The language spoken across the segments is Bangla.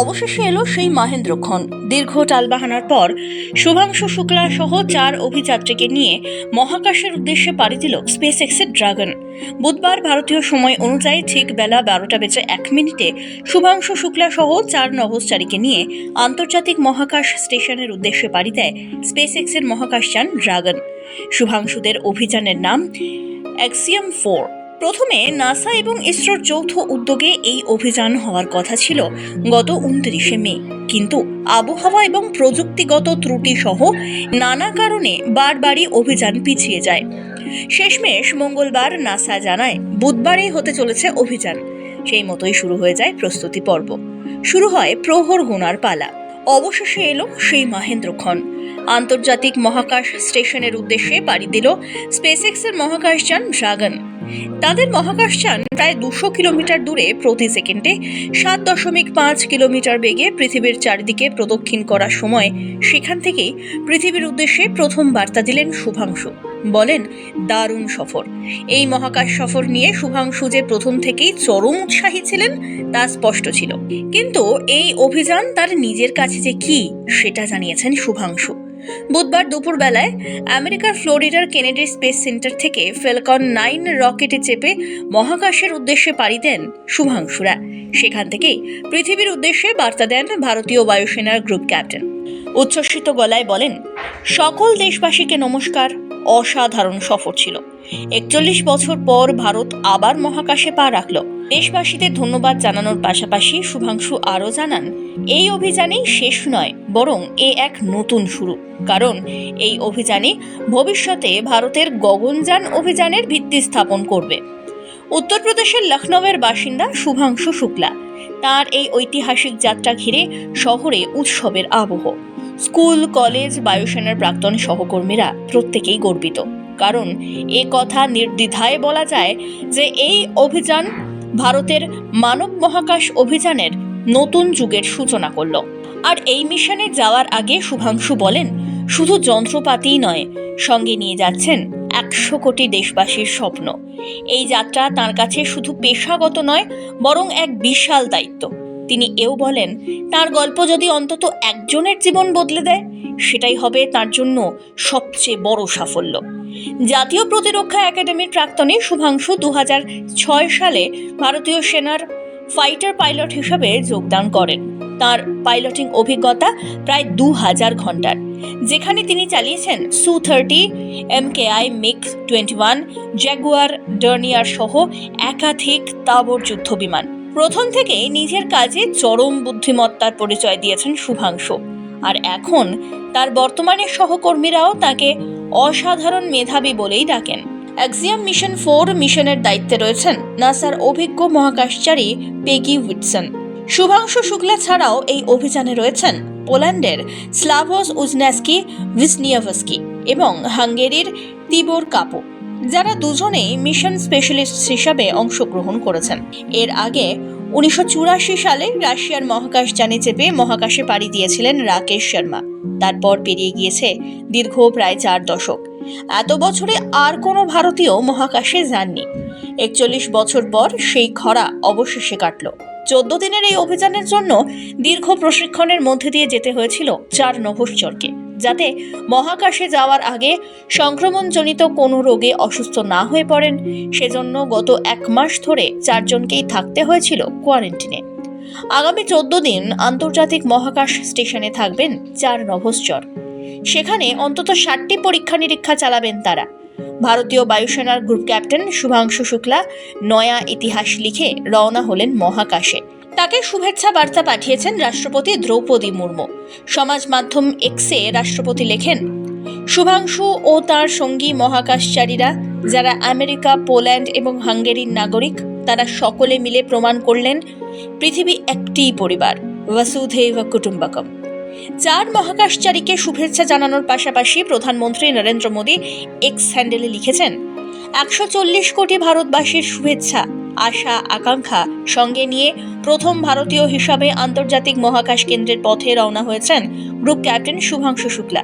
অবশেষে এলো সেই মাহেন্দ্রক্ষণ দীর্ঘ টালবাহানার পর শুভাংশু শুক্লা সহ চার অভিযাত্রীকে নিয়ে মহাকাশের উদ্দেশ্যে পাড়ি দিল স্পেস এক্সের ড্রাগন। বুধবার ভারতীয় সময় অনুযায়ী ঠিক বেলা বারোটা বেজে এক মিনিটে শুভাংশু শুক্লা সহ চার নভোচারীকে নিয়ে আন্তর্জাতিক মহাকাশ স্টেশনের উদ্দেশ্যে পাড়ি দেয় স্পেস এক্সের মহাকাশযান ড্রাগন। শুভাংশুদের অভিযানের নাম অ্যাক্সিয়াম ফোর প্রথমে নাসা এবং ইসরোর যৌথ উদ্যোগে এই অভিযান হওয়ার কথা ছিল গত উনত্রিশে মে। কিন্তু আবহাওয়া এবং প্রযুক্তিগত ত্রুটি সহ নানা কারণে বারবারই অভিযান পিছিয়ে যায়। শেষমেশ মঙ্গলবার নাসা জানায়, বুধবারেই হতে চলেছে অভিযান। সেই মতোই শুরু হয়ে যায় প্রস্তুতি পর্ব। শুরু হয় প্রহর গোনার পালা। অবশেষে এলো সেই মাহেন্দ্রক্ষণ। আন্তর্জাতিক মহাকাশ স্টেশনের উদ্দেশ্যে পাড়ি দিল স্পেসএক্সের মহাকাশযান ড্রাগন। তাদের মহাকাশযান প্রায় দুশো কিলোমিটার দূরে প্রতি সেকেন্ডে সাত দশমিক পাঁচ কিলোমিটার বেগে পৃথিবীর চারিদিকে প্রদক্ষিণ করার সময় সেখান থেকেই পৃথিবীর উদ্দেশ্যে প্রথম বার্তা দিলেন শুভাংশু। বলেন, দারুণ সফর। এই মহাকাশ সফর নিয়ে শুভাংশু যে প্রথম থেকেই চরম উৎসাহী ছিলেন, তা স্পষ্ট ছিল। কিন্তু এই অভিযান তার নিজের কাছে যে কি, সেটা জানিয়েছেন শুভাংশু। বুধবার দুপুরবেলায় আমেরিকার ফ্লোরিডার কেনেডি স্পেস সেন্টার থেকে ফেলকন নাইন রকেটে চেপে মহাকাশের উদ্দেশ্যে পাড়ি দেন শুভাংশুরা। সেখান থেকেই পৃথিবীর উদ্দেশ্যে বার্তা দেন ভারতীয় বায়ুসেনার গ্রুপ ক্যাপ্টেন। উচ্ছ্বসিত গলায় বলেন, সকল দেশবাসীকে নমস্কার। অসাধারণ সফর ছিল। একচল্লিশ বছর পর ভারত আবার মহাকাশে পা রাখল। দেশবাসীদের ধন্যবাদ জানানোর পাশাপাশি শুভাংশু আরও জানান, এই অভিযানেই শেষ নয়, বরং এ এক নতুন শুরু। কারণ এই অভিযানে ভবিষ্যতে ভারতের গগনযান অভিযানের ভিত্তি স্থাপন করবে। উত্তরপ্রদেশের লখনৌয়ের বাসিন্দা শুভাংশু শুক্লা, তার এই ঐতিহাসিক যাত্রা ঘিরে শহরে উৎসবের আবহ। স্কুল, কলেজ, বায়ুসেনার প্রাক্তন সহকর্মীরা প্রত্যেকেই গর্বিত। কারণ এ কথা নির্দ্বিধায় বলা যায় যে এই অভিযান ভারতের মানব মহাকাশ অভিযানের নতুন যুগের সূচনা করল। আর এই মিশনে যাওয়ার আগে শুভাংশু বলেন, শুধু যন্ত্রপাতিই নয়, সঙ্গে নিয়ে যাচ্ছেন একশো কোটি দেশবাসীর স্বপ্ন। এই যাত্রা তার কাছে শুধু পেশাগত নয়, বরং এক বিশাল দায়িত্ব। তিনি এও বলেন, তার গল্প যদি অন্তত একজনের জীবন বদলে দেয়, সেটাই হবে তার জন্য সবচেয়ে বড় সাফল্য। জাতীয় প্রতিরক্ষা একাডেমির প্রাক্তনে শুভাংশু দু ছয় সালে ভারতীয় সেনার ফাইটার পাইলট হিসেবে যোগদান করেন। তার পাইলটিং অভিজ্ঞতা প্রায় দু হাজার ঘণ্টার, যেখানে তিনি চালিয়েছেন Su thirty MKI MiG twenty one, Jaguar, Dornier সহ একাধিক তাবর যুদ্ধ বিমান প্রথম থেকেই নিজের কাজে চরম বুদ্ধিমত্তার পরিচয় দিয়েছেন শুভাংশু। আর এখন তার বর্তমানে সহকর্মীরাও তাকে অসাধারণ মেধাবী বলেই ডাকেন। অ্যাক্সিয়াম মিশন ফোর মিশনের দায়িত্বে রয়েছেন নাসার অভিজ্ঞ মহাকাশচারী পেগি উইটসন। শুভাংশু শুক্লা ছাড়াও এই অভিযানে রয়েছেন পোল্যান্ডের স্লাভস উজনাস্কি ভিসনিয়াভস্কি এবং হাঙ্গেরির তিবোর কাপো। যারা দুজনেই মিশন স্পেশালিস্ট হিসাবে অংশগ্রহণ করেছেন। এর আগে উনিশশো চুরাশি সালে রাশিয়ার মহাকাশ মহাকাশযানে চেপে মহাকাশে পাড়ি দিয়েছিলেন রাকেশ শর্মা। তারপর পেরিয়ে গিয়েছে দীর্ঘ প্রায় চার দশক। এত বছরে আর কোনো ভারতীয় মহাকাশে যাননি। একচল্লিশ বছর পর সেই খরা অবশেষে কাটল। চোদ্দ দিনের এই অভিযানের জন্য দীর্ঘ প্রশিক্ষণের মধ্যে দিয়ে যেতে হয়েছিল চার নভশ্চরকে। যাতে মহাকাশে যাওয়ার আগে সংক্রমণজনিত কোনো রোগে অসুস্থ না হয়ে পড়েন। সেজন্য গত এক মাস ধরে চারজনকেই থাকতে হয়েছিল কোয়ারেন্টিনে। আগামী চোদ্দ দিন আন্তর্জাতিক মহাকাশ স্টেশনে থাকবেন চার নভশ্চর। সেখানে অন্তত ষাটটি পরীক্ষা নিরীক্ষা চালাবেন তারা। ভারতীয় বায়ুসেনার গ্রুপ ক্যাপ্টেন শুভাংশু শুক্লা নয়া ইতিহাস লিখে রওনা হলেন মহাকাশে। তাকে শুভেচ্ছা বার্তা পাঠিয়েছেন রাষ্ট্রপতি দ্রৌপদী মুর্মু। সমাজ মাধ্যম এক্সে রাষ্ট্রপতি লেখেন, শুভাংশু ও তার সঙ্গী মহাকাশচারীরা, যারা আমেরিকা, পোল্যান্ড এবং হাঙ্গেরির নাগরিক, তারা সকলে মিলে প্রমাণ করলেন, পৃথিবী একটিই পরিবার বসুধৈব কুটুম্বকম চার মহাকাশচারীকে শুভেচ্ছা জানানোর পাশাপাশি প্রধানমন্ত্রী নরেন্দ্র মোদী এক্স হ্যান্ডেলে লিখেছেন, একশো চল্লিশ কোটি ভারতবাসীর শুভেচ্ছা আশা, আকাঙ্ক্ষা সঙ্গে নিয়ে প্রথম ভারতীয় হিসাবে আন্তর্জাতিক মহাকাশ কেন্দ্রের পথে রওনা হয়েছেন গ্রুপ ক্যাপ্টেন শুভাংশু শুক্লা।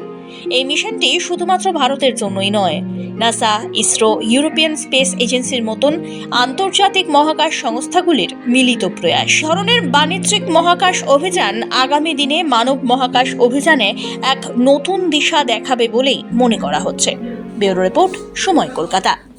এই মিশনটি শুধুমাত্র ভারতের জন্যই নয়, নাসা, ইসরো, ইউরোপিয়ান স্পেস এজেন্সির মতন আন্তর্জাতিক মহাকাশ সংস্থাগুলির মিলিত প্রয়াস। ধরনের বাণিজ্যিক মহাকাশ অভিযান আগামী দিনে মানব মহাকাশ অভিযানে এক নতুন দিশা দেখাবে বলেই মনে করা হচ্ছে। ব্যুরো রিপোর্ট সময় কলকাতা।